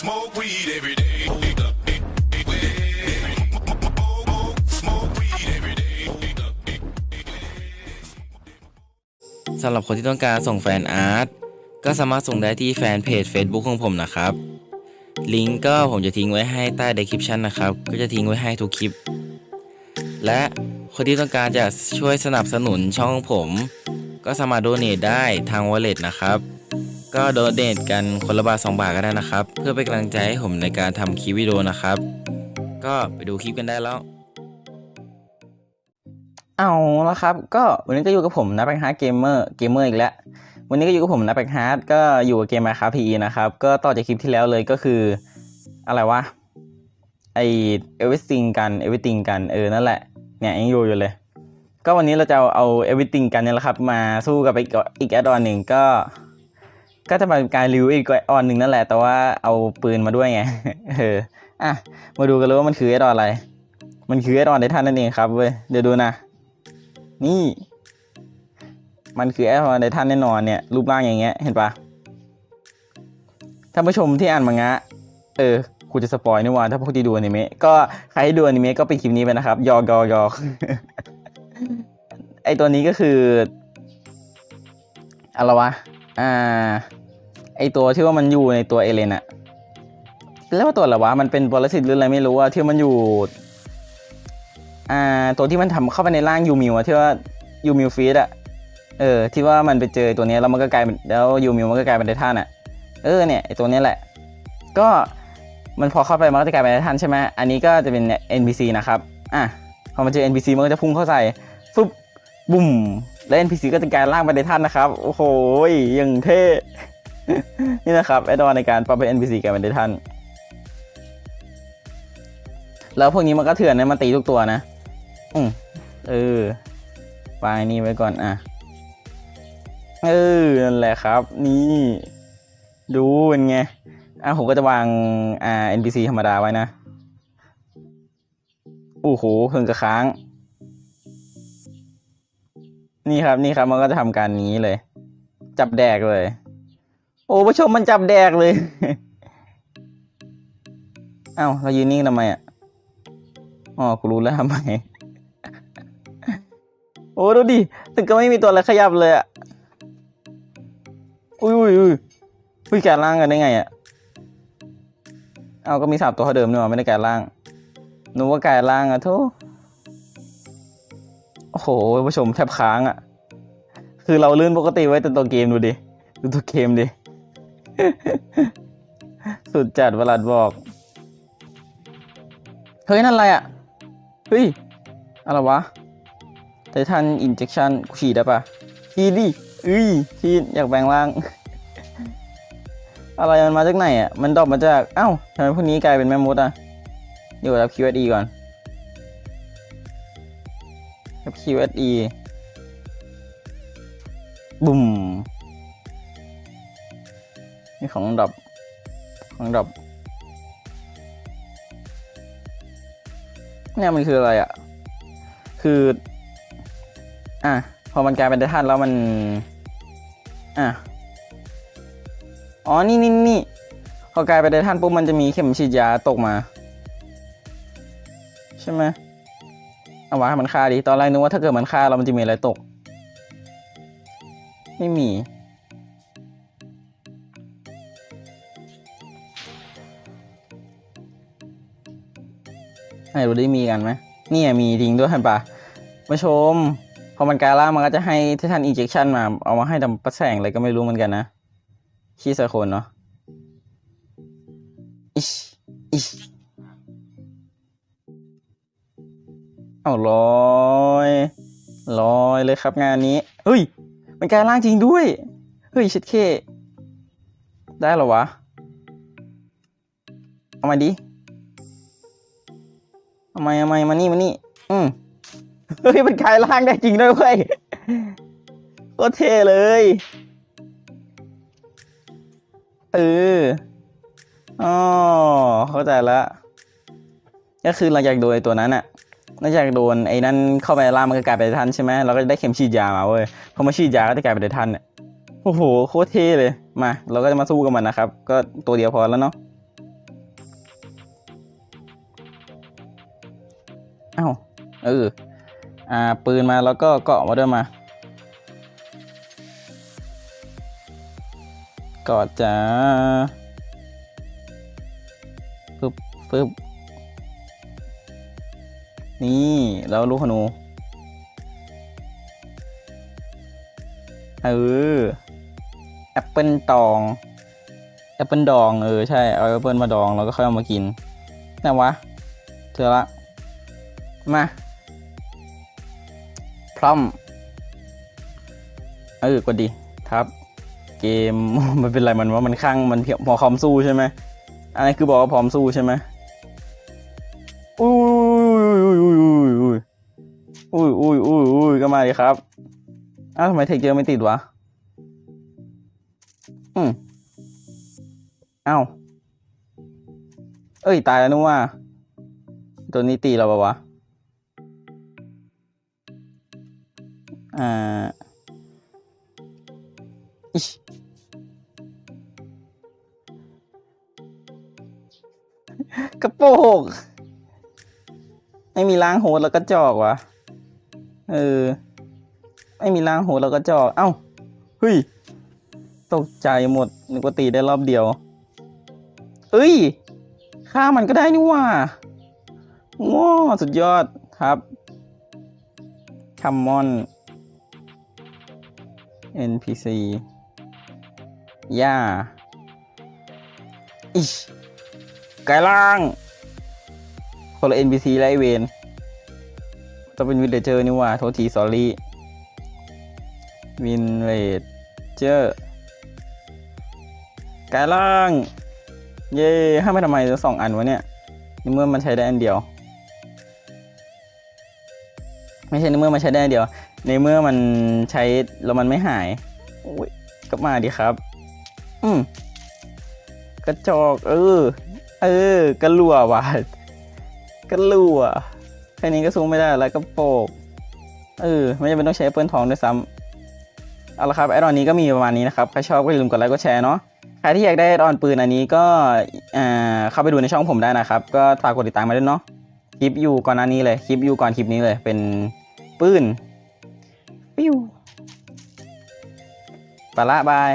Smoke weed every day. Smoke weed every day. สำหรับคนที่ต้องการส่งแฟนอาร์ตก็สามารถส่งได้ที่แฟนเพจ Facebook ของผมนะครับ ลิงก์ก็ผมจะทิ้งไว้ให้ใต้ description นะครับ ก็จะทิ้งไว้ให้ทุกคลิป และคนที่ต้องการจะช่วยสนับสนุนช่องผม ก็สามารถโดเน a ได้ทาง wallet นะครับ ก็โดเน a กันคนละบาท2บาทก็ได้นะครับ เพื่อเป็นกำลังใจให้ผมในการทำคลิปวิดีโอนะครับ ก็ไปดูคลิปกันได้แล้ว เอาละครับ ก็วันนี้ก็อยู่กับผมนะแบงค์ฮาร์ดเกมเมอร์เกมเมอร์อีกแล้ววันนี้ก็อยู่กับผมนะแบงค์ฮาร์ดก็อยู่กับเกมมาคาพีนะครับ ก็ต่อจากคลิปที่แล้วเลยก็คืออะไรวะไอเอเวอร์ติงกันเอเวอร์ติงกันเออนั่นแหละเนี่ยยังอยู่อยู่เลย ก็วันนี้เราจะเอาเอเวอร์ติงกันเนี่ยแหละครับ มาสู้กับอีกอีกแอดออนหนึ่งก็ ก็จะเป็นการรีวิวอีกออนหนึ่งนั่นแหละ แต่ว่าเอาปืนมาด้วยไง เออ อะ มาดูกันเลยว่ามันคือแอดออนอะไร มันคือแอดออนไททันนั่นเองครับเว้ย เดี๋ยวดูนะ นี่ มันคือแอดออนไททันแน่นอนเนี่ย รูปร่างอย่างเงี้ย เห็นปะท่านผู้ชมที่อ่านมังงะ เออกูจะสปอยนี่ว่าถ้าพวกที่ดูอนิเมะ ก็ใครที่ดูอนิเมะก็ไปคลิปนี้ไปนะครับ ยอกยอกยอกไอตัวนี้ก็คืออะไรวะ อ่า ไอตัวที่ว่ามันอยู่ในตัวเอเลนอะแล้วว่าตัวอะไรวะมันเป็นปรสิตหรืออะไรไม่รู้อะที่มันอยู่อ่าตัวที่มันทำเข้าไปในร่างยูมิวอะที่ว่ายูมิวฟีดอะเออที่ว่ามันไปเจอตัวเนี้ยแล้วมันก็กลายเป็นแล้วยูมิวมันก็กลายเป็นไททันอะเออเนี่ยไอตัวเนี้ยแหละ ก็มันพอเข้าไปมันก็จะกลายเป็นไททันใช่ไหมอันนี้ก็จะเป็น NPC นะครับอะพอมันเจอ NPC มันก็จะพุ่งเข้าใส่ฟึบบุ่มแล้ว NPC ก็จะกลายร่างเป็นไททันนะครับ โอ้โหยังเท่ นี่นะครับแอดออนในการปรับเป็น NPC กลายเป็นไททันแล้วพวกนี้มันก็เถื่อนนะมันตีทุกตัวนะอืมเออวางไอ้นี่ไว้ก่อนอะเออนั่นแหละครับ นี่ ดูเป็นไงอะผมก็จะวางอ่า NPC ธรรมดาไว้นะโอ้โหเพิ่งกระค้าง นี่ครับนี่ครับมันก็จะทำการนี้เลย จับแดกเลย โอ้ผู้ชมมันจับแดกเลย เอ้าเรายืนนิ่งทำไมอะ อ๋อ กูรู้แล้วทำไม โอ้ดูดิแต่ก็ไม่มีตัวอะไรขยับเลยอะอุ้ยอุ้ยอุ้ยอุ้ยแกนล่างกันได้ไงอะเอาก็มีสามตัวเท่าเดิมนี่หว่าไม่ได้แกนล่างนึกว่าแกนล่างอะทุโอ้โหผู้ชมแทบค้างอะคือเราลื่นปกติไว้แต่ตัวเกมดูดิ ดูตัวเกมดิ สุดจัดเวลาบอก เฮ้ย นั่นอะไรอะ เฮ้ย อะไรวะไททันอินเจคชันกูฉีดได้ปะฉีดดิอุ้ยฉีดอยากแปลงร่าง อะไรมันมาจากไหนอะ มันดอปมาจาก เอ้าทำไมพวกนี้กลายเป็นแม่มดอะ เดี๋ยวรับ QSE ก่อนรับ QSE บุ่ม นี่ของดรอปของดรอปเนี่ยมันคืออะไรอะ คือ อะ พอมันกลายเป็นไททันแล้วมัน อะ อ๋อ นี่นี่นี่พอกลายเป็นไททันปุ๊บมันจะมีเข็มฉีดยาตกมา ใช่ไหมเอาวะมันฆ่าดิ ตอนแรกนึกว่าถ้าเกิดมันฆ่าเรามันจะมีอะไรตก ไม่มี ให้ดูได้มีกันไหมนี่มีจริงด้วยเห็นปะมาชม พอมันกายร่างมันก็จะให้ไททันอินเจคชันมา เอามาให้ทำประแสงอะไรก็ไม่รู้เหมือนกันนะ ขี้สะโคนเนาะอิชอิชเอาลอยลอยเลยครับงานนี้ เฮ้ย มันกลายร่างจริงด้วย เฮ้ยชิดเค ได้หรอวะ เอามาดิ เอามาเอามามานี่มานี่ อืมเฮ้ยมันกลายร่างได้จริงด้วยเว้ยโคตรเท่เลยเอออ๋อเข้าใจละก็คือหลังจากโดนตัวนั้นอะหลังจากโดนไอ้นั้นเข้าไปล่ามันก็กลายเป็นทันใช่ไหมเราก็จะได้เข็มฉีดยามาเว้ยพอมาฉีดยาก็จะกลายเป็นไททันเนี่ยโอ้โหโคตรเท่เลยมา เราก็จะมาสู้กับมันนะครับ ก็ตัวเดียวพอแล้วเนาะ อ้าวเอออ่าปืนมาแล้วก็เกาะมาด้วยมาเกอดจ้าปึ๊บปึ๊บนี่แล้วลูกขนูเออแอปเปิลตองแอปเปิลดองเออใช่เอาแอปเปิลมาดองแล้วก็ค่อยเอามากินไหนวะเจอละ มาพร้อมเออกดดิครับ เกมมันเป็นไรมันว่ามันข้างมันเพียงพอพร้อมสู้ใช่ไหมอันนี้คือบอกว่าพร้อมสู้ใช่ไหมอุ้ยอุ้ยอุ้ยอุ้ยอุ้ยอุ้ยอุ้ยอุ้ยก็มาดิครับอ้าวทำไมเทคเจอร์ไม่ติดวะอืมอ้าวเอ้ยตายแล้วนึกว่า ตัวนี้ตีเราปะวะ อ่ากระโปงไม่มีล้างโหดแล้วก็จอกวะเออ ไม่มีล้างโหดแล้วก็จอก เอ้าเฮ้ยตกใจหมดนึกว่าตีได้รอบเดียว เอ้ยฆ่ามันก็ได้นี่ว่าง้อสุดยอดครับ คัมมอน NPC ย่าอิชกายล่าง คนละ NPC ไล่เวนต้องเป็นวินเลเจอร์นี่ว่า โทษทีสอรี่วินเลเจอร์กายล่าง เย่ห้ามาทำไมสองอันวะเนี่ยในเมื่อมันใช้ได้อันเดียว ไม่ใช่ในเมื่อมันใช้ได้อันเดียว ในเมื่อมันใช้แล้วมันไม่หายโอ้ยก็มาดิครับ อืมกระจอก เออ เออกระลัวว่ะกระลัวแค่นี้ก็สู้ไม่ได้แล้วก็โปกเออ ไม่จำเป็นต้องใช้เปิลทองด้วยซ้ำเอาละครับไอรอนนี้ก็มีประมาณนี้นะครับ ใครชอบก็อย่าลืมกดไลค์กดแชร์เนาะใครที่อยากได้ไอรอนปืนอันนี้ก็อ่าเข้าไปดูในช่องผมได้นะครับ ก็ฝากกดติดตามมาด้วยเนาะคลิปอยู่ก่อนหน้านี้เลย คลิปอยู่ก่อนคลิปนี้เลย เป็นปืน ปิ้วไปละบาย